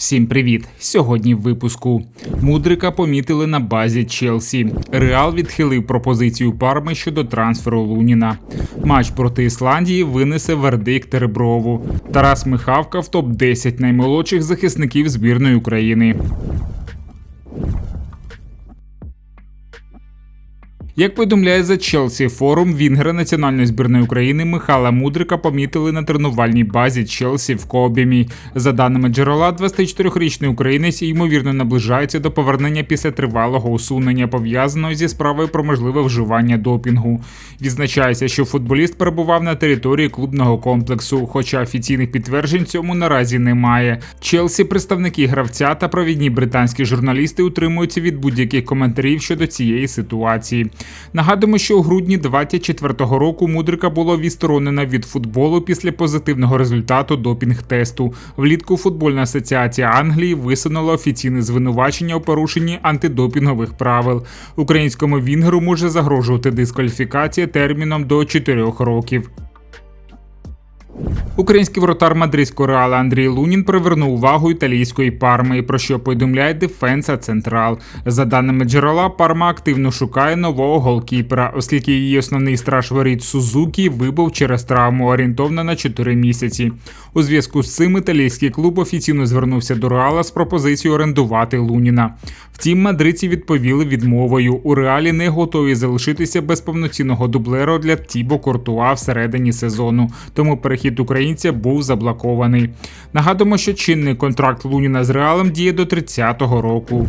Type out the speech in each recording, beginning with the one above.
Всім привіт! Сьогодні в випуску Мудрика помітили на базі Челсі. Реал відхилив пропозицію Парми щодо трансферу Луніна. Матч проти Ісландії винесе вердикт Реброву. Тарас Михавка в топ 10 наймолодших захисників збірної України. Як повідомляє за Челсі форум, Вінгера національної збірної України Михайла Мудрика помітили на тренувальній базі Челсі в Кобімі. За даними джерела, 24-річний українець ймовірно наближається до повернення після тривалого усунення, пов'язаного зі справою про можливе вживання допінгу. Відзначається, що футболіст перебував на території клубного комплексу, хоча офіційних підтверджень цьому наразі немає. Челсі, представники гравця та провідні британські журналісти утримуються від будь-яких коментарів щодо цієї ситуації. Нагадуємо, що у грудні 24-го року Мудрика було відсторонена від футболу після позитивного результату допінг-тесту. Влітку футбольна асоціація Англії висунула офіційне звинувачення у порушенні антидопінгових правил. Українському вінгеру може загрожувати дискваліфікація терміном до 4 років. Український воротар мадридського реала Андрій Лунін привернув увагу італійської парми, про що повідомляє Дефенса Централ. За даними джерела, парма активно шукає нового голкіпера, оскільки її основний страж воріт Сузукі вибув через травму орієнтовно на 4 місяці. У зв'язку з цим італійський клуб офіційно звернувся до Реала з пропозицією орендувати Луніна. Втім, мадридці відповіли відмовою. У реалі не готові залишитися без повноцінного дублера для Тібо Кортуа всередині сезону. Тому перехід українця був заблокований. Нагадуємо, що чинний контракт Луніна з Реалом діє до 30-го року.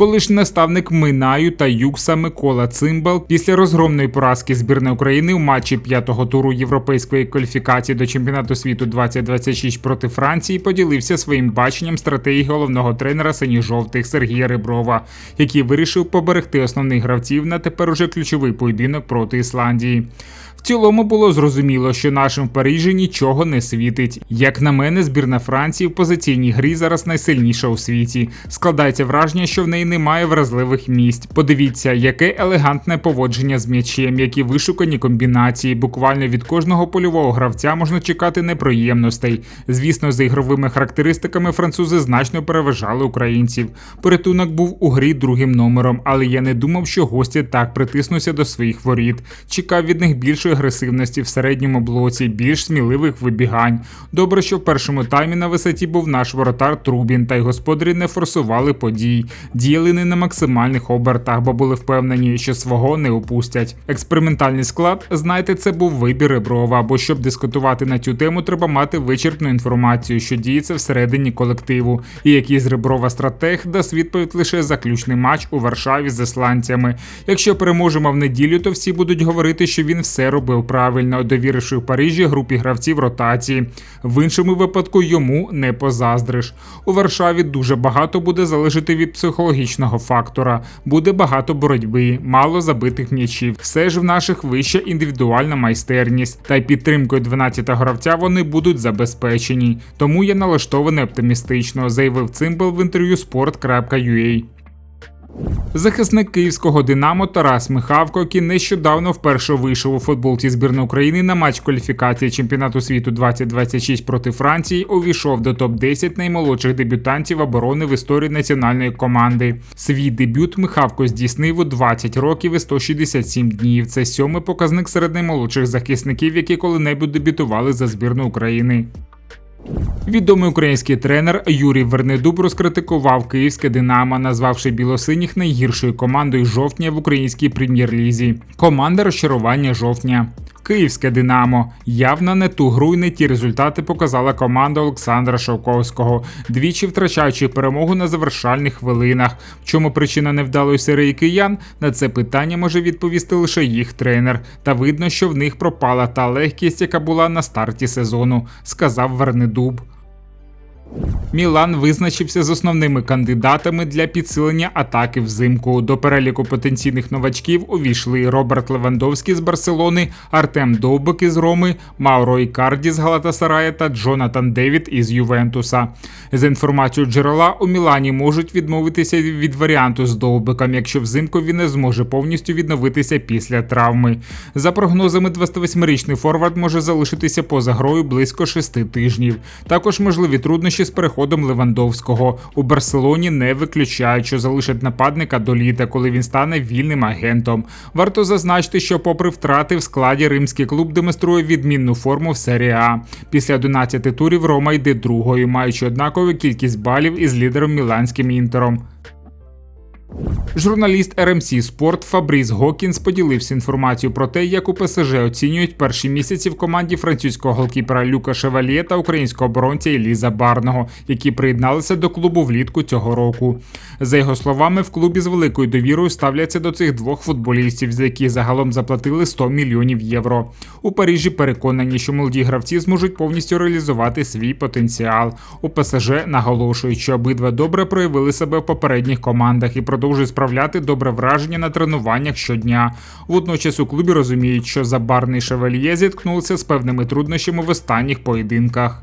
Колишній наставник Минаю та Юкса Микола Цимбал після розгромної поразки збірної України у матчі п'ятого туру європейської кваліфікації до чемпіонату світу 2026 проти Франції поділився своїм баченням стратегії головного тренера синьо-жовтих Сергія Реброва, який вирішив поберегти основних гравців на тепер уже ключовий поєдинок проти Ісландії. В цілому було зрозуміло, що нашим в Парижі нічого не світить. Як на мене, збірна Франції в позиційній грі зараз найсильніша у світі. Складається враження, що в неї немає вразливих місць. Подивіться, яке елегантне поводження з м'ячем, які вишукані комбінації. Буквально від кожного польового гравця можна чекати неприємностей. Звісно, за ігровими характеристиками французи значно переважали українців. Порятунок був у грі другим номером, але я не думав, що гості так притиснуться до своїх воріт. Чекав від них більше більшої агресивності в середньому блоці, більш сміливих вибігань. Добре, що в першому таймі на висоті був наш воротар Трубін, та й господарі не форсували подій, діяли не на максимальних обертах, бо були впевнені, що свого не упустять. Експериментальний склад, знаєте, це був вибір Реброва, бо щоб дискутувати на цю тему, треба мати вичерпну інформацію, що діється всередині колективу, і який з Реброва стратег дасть відповідь лише заключний матч у Варшаві з ісландцями. Якщо переможемо в неділю, то всі будуть говорити, що він все робить робив правильно, довіривши в Парижі групі гравців ротації. В іншому випадку йому не позаздриш. У Варшаві дуже багато буде залежати від психологічного фактора. Буде багато боротьби, мало забитих м'ячів. Все ж в наших вища індивідуальна майстерність, та й підтримкою 12-го гравця вони будуть забезпечені. Тому я налаштований оптимістично, заявив Цимбал в інтерв'ю sport.ua. Захисник київського Динамо Тарас Михавко, який нещодавно вперше вийшов у футболці збірної України на матч кваліфікації чемпіонату світу 2026 проти Франції, увійшов до топ 10 наймолодших дебютантів оборони в історії національної команди. Свій дебют Михавко здійснив у 20 років і 167 днів. Це сьомий показник серед наймолодших захисників, які коли-небудь дебютували за збірну України. Відомий український тренер Юрій Вернедуб розкритикував київське Динамо, назвавши білосиніх найгіршою командою жовтня в українській прем'єр-лізі. Команда розчарування жовтня. Київське Динамо явно не ту гру і не ті результати показала команда Олександра Шовковського, двічі втрачаючи перемогу на завершальних хвилинах. В чому причина невдалої серії киян? На це питання може відповісти лише їх тренер. Та видно, що в них пропала та легкість, яка була на старті сезону, сказав Вернедуб. Мілан визначився з основними кандидатами для підсилення атаки взимку. До переліку потенційних новачків увійшли Роберт Левандовський з Барселони, Артем Довбик із Роми, Мауро Ікарді з Галатасарая та Джонатан Девід із Ювентуса. За інформацією джерела, у Мілані можуть відмовитися від варіанту з Довбиком, якщо взимку він не зможе повністю відновитися після травми. За прогнозами, 28-річний форвард може залишитися поза грою близько шести тижнів. Також можливі труднощі з переходом Левандовського. У Барселоні не виключають, що залишать нападника до літа, коли він стане вільним агентом. Варто зазначити, що, попри втрати в складі, римський клуб демонструє відмінну форму в серії А. Після 11 турів Рома йде другою, маючи однакову кількість балів із лідером Міланським інтером. Журналіст RMC Sport Фабріс Гокінс поділився інформацією про те, як у ПСЖ оцінюють перші місяці в команді французького голкіпера Люка Шевальє та українського оборонця Еліза Барного, які приєдналися до клубу влітку цього року. За його словами, в клубі з великою довірою ставляться до цих двох футболістів, за які загалом заплатили 100 мільйонів євро. У Парижі переконані, що молоді гравці зможуть повністю реалізувати свій потенціал. У ПСЖ наголошують, що обидва добре проявили себе в попередніх командах і продовжують справляти добре враження на тренуваннях щодня. Водночас у клубі розуміють, що Забарний Шевельє зіткнулися з певними труднощами в останніх поєдинках.